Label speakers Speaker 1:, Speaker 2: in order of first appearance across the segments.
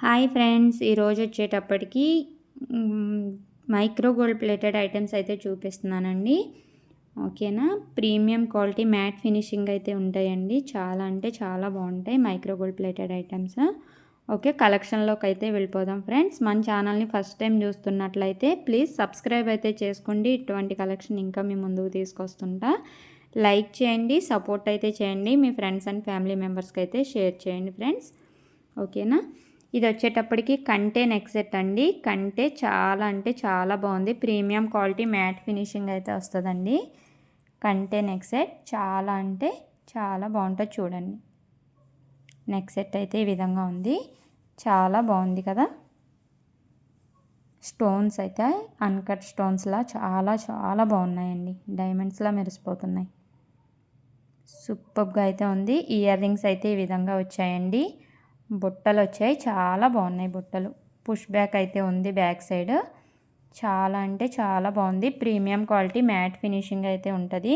Speaker 1: Hi friends ఈరోజు వచ్చేటప్పటికి micro gold plated items అయితే చూపిస్తున్నానండి. ఓకేనా? ప్రీమియం క్వాలిటీ మ్యాట్ ఫినిషింగ్ అయితే ఉంటాయండి. చాలా అంటే చాలా బాగుంటాయి micro gold plated items. Okay కలెక్షన్లోకి అయితే వెళ్ళిపోదాం ఫ్రెండ్స్. మన ఛానల్ని ఫస్ట్ టైం చూస్తున్నట్లయితే ప్లీజ్ సబ్స్క్రైబ్ అయితే చేసుకోండి. ఇటువంటి కలెక్షన్ ఇంకా మీ ముందుకు తీసుకొస్తుంటా. లైక్ చేయండి సపోర్ట్ అయితే చేయండి. మీ ఫ్రెండ్స్ అండ్ ఫ్యామిలీ మెంబర్స్కి అయితే షేర్ చేయండి ఫ్రెండ్స్. ఓకేనా? ఇది వచ్చేటప్పటికి కంటే నెక్ సెట్ అండి. కంటే చాలా అంటే చాలా బాగుంది. ప్రీమియం క్వాలిటీ మ్యాట్ ఫినిషింగ్ అయితే వస్తుందండి. కంటే నెక్ సెట్ చాలా అంటే చాలా బాగుంటుంది చూడండి. నెక్ సెట్ అయితే ఈ విధంగా ఉంది. చాలా బాగుంది కదా. స్టోన్స్ అయితే అన్కట్ స్టోన్స్లా చాలా చాలా బాగున్నాయండి. డైమండ్స్లా మెరిసిపోతున్నాయి. సూపర్గా అయితే ఉంది. ఇయర్ రింగ్స్ అయితే ఈ విధంగా వచ్చాయండి. బుట్టలు వచ్చాయి చాలా బాగున్నాయి బుట్టలు. పుష్ బ్యాక్ అయితే ఉంది బ్యాక్ సైడ్. చాలా అంటే చాలా బాగుంది. ప్రీమియం క్వాలిటీ మ్యాట్ ఫినిషింగ్ అయితే ఉంటుంది.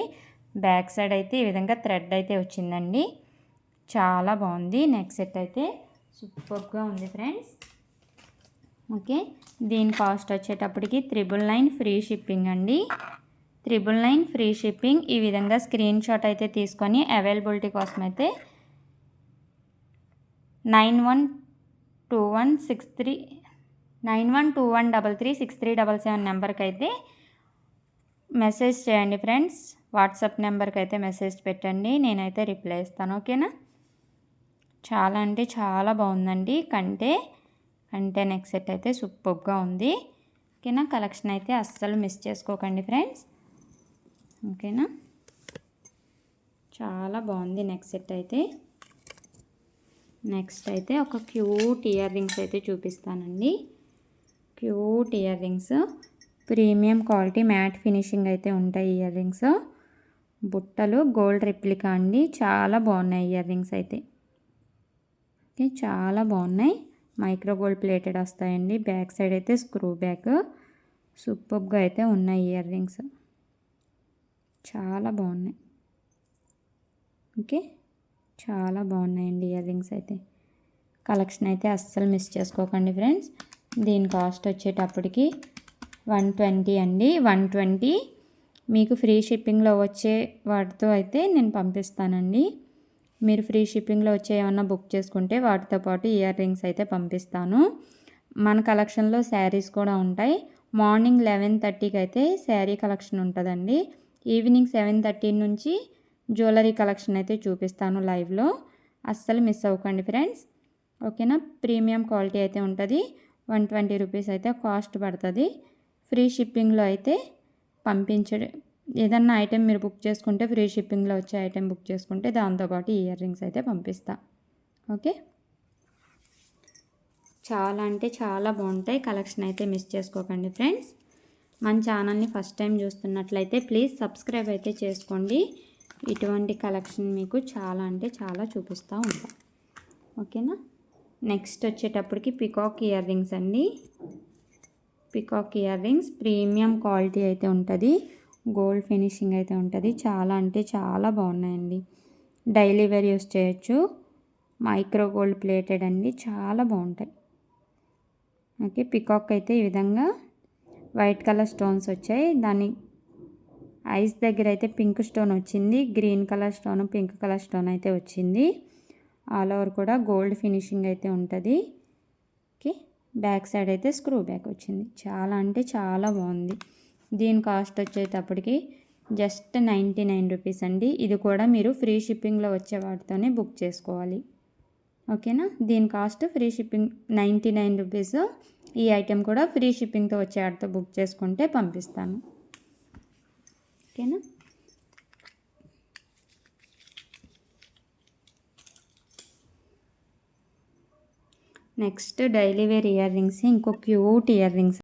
Speaker 1: బ్యాక్ సైడ్ అయితే ఈ విధంగా థ్రెడ్ అయితే వచ్చిందండి. చాలా బాగుంది. నెక్ సెట్ అయితే సూపర్గా ఉంది ఫ్రెండ్స్. ఓకే. దీని కాస్ట్ వచ్చేటప్పటికి త్రిబుల్ నైన్ ఫ్రీ షిప్పింగ్ అండి. Triple nine free shipping. ఈ విధంగా స్క్రీన్ షాట్ అయితే తీసుకొని అవైలబిలిటీ కోసం అయితే nine one two one six three nine one two one double three six three double seven నెంబర్కి అయితే మెసేజ్ చేయండి ఫ్రెండ్స్. వాట్సాప్ నెంబర్కి అయితే మెసేజ్ పెట్టండి నేనైతే రిప్లై ఇస్తాను ఓకేనా? చాలా అంటే చాలా బాగుందండి. కంటే కంటే నెక్స్ట్ సెట్ అయితే సూపర్గా ఉంది. ఓకేనా? కలెక్షన్ అయితే అస్సలు మిస్ చేసుకోకండి ఫ్రెండ్స్. ఓకేనా? చాలా బాగుంది నెక్స్ట్ సెట్ అయితే. నెక్స్ట్ అయితే ఒక క్యూట్ ఇయర్ రింగ్స్ అయితే చూపిస్తానండి. Cute ear rings premium quality matte finishing అయితే ఉంటాయి ఇయర్ రింగ్స్ బుట్టలు గోల్డ్ రిప్లికా అండి. చాలా బాగున్నాయి ఇయర్ రింగ్స్ అయితే. ఓకే చాలా బాగున్నాయి. మైక్రో గోల్డ్ ప్లేటెడ్ వస్తాయండి. బ్యాక్ సైడ్ అయితే స్క్రూ బ్యాక్ సూపర్గా అయితే ఉన్నాయి ఇయర్ రింగ్స్ చాలా బాగున్నాయి. ఓకే. చాలా బాగున్నాయండి ఇయర్ రింగ్స్ అయితే. కలెక్షన్ అయితే అస్సలు మిస్ చేసుకోకండి ఫ్రెండ్స్. దీని కాస్ట్ వచ్చేటప్పటికి వన్ ట్వంటీ అండి. One twenty. మీకు ఫ్రీ షిప్పింగ్లో వచ్చే వాటితో అయితే నేను పంపిస్తానండి. మీరు ఫ్రీ షిప్పింగ్లో వచ్చే ఏమన్నా బుక్ చేసుకుంటే వాటితో పాటు ఇయర్ రింగ్స్ అయితే పంపిస్తాను. మన కలెక్షన్లో శారీస్ కూడా ఉంటాయి. మార్నింగ్ లెవెన్ థర్టీకి అయితే శారీ కలెక్షన్ ఉంటుందండి. ఈవినింగ్ సెవెన్ థర్టీ నుంచి జ్యువెలరీ కలెక్షన్ అయితే చూపిస్తాను లైవ్లో. అస్సలు మిస్ అవ్వకండి ఫ్రెండ్స్. ఓకేనా? ప్రీమియం క్వాలిటీ అయితే ఉంటుంది. వన్ ట్వంటీ రూపీస్ అయితే కాస్ట్ పడుతుంది. ఫ్రీ షిప్పింగ్లో అయితే పంపించడం ఏదన్నా ఐటెం మీరు బుక్ చేసుకుంటే ఫ్రీ షిప్పింగ్లో వచ్చే ఐటెం బుక్ చేసుకుంటే దాంతోపాటు ఇయర్ రింగ్స్ అయితే పంపిస్తా. ఓకే? చాలా అంటే చాలా బాగుంటాయి. కలెక్షన్ అయితే మిస్ చేసుకోకండి ఫ్రెండ్స్. మన ఛానల్ని ఫస్ట్ టైం చూస్తున్నట్లయితే ప్లీజ్ సబ్స్క్రైబ్ అయితే చేసుకోండి. ఇటువంటి కలెక్షన్ మీకు చాలా అంటే చాలా చూపిస్తూ ఉంటాం. ఓకేనా? నెక్స్ట్ వచ్చేటప్పటికి పికాక్ ఇయర్ రింగ్స్ అండి. Peacock ear rings premium quality అయితే ఉంటుంది. గోల్డ్ ఫినిషింగ్ అయితే ఉంటుంది. చాలా అంటే చాలా బాగున్నాయండి. డైలీ వేర్ యూస్ చేయొచ్చు. మైక్రో గోల్డ్ ప్లేటెడ్ అండి. చాలా బాగుంటాయి. ఓకే పికాక్ అయితే ఈ విధంగా వైట్ కలర్ స్టోన్స్ వచ్చాయి. దాన్ని ఐస్ దగ్గర అయితే పింక్ స్టోన్ వచ్చింది. Green colour stone pink colour stone అయితే వచ్చింది. ఆల్ ఓవర్ కూడా గోల్డ్ ఫినిషింగ్ అయితే ఉంటుంది. ఓకే. బ్యాక్ సైడ్ అయితే స్క్రూ బ్యాక్ వచ్చింది. చాలా అంటే చాలా బాగుంది. దీని కాస్ట్ వచ్చేటప్పటికి జస్ట్ నైంటీ నైన్ రూపీస్ అండి. ఇది కూడా మీరు ఫ్రీ షిప్పింగ్లో వచ్చే వాటితోనే బుక్ చేసుకోవాలి. ఓకేనా? దీని cost free shipping ninety nine rupees. ఈ ఐటెం కూడా ఫ్రీ షిప్పింగ్తో వచ్చే వాటితో బుక్ చేసుకుంటే పంపిస్తాను. ఓకేనా? Next daily wear ear rings ఇంకో క్యూట్ ఇయర్ రింగ్స్.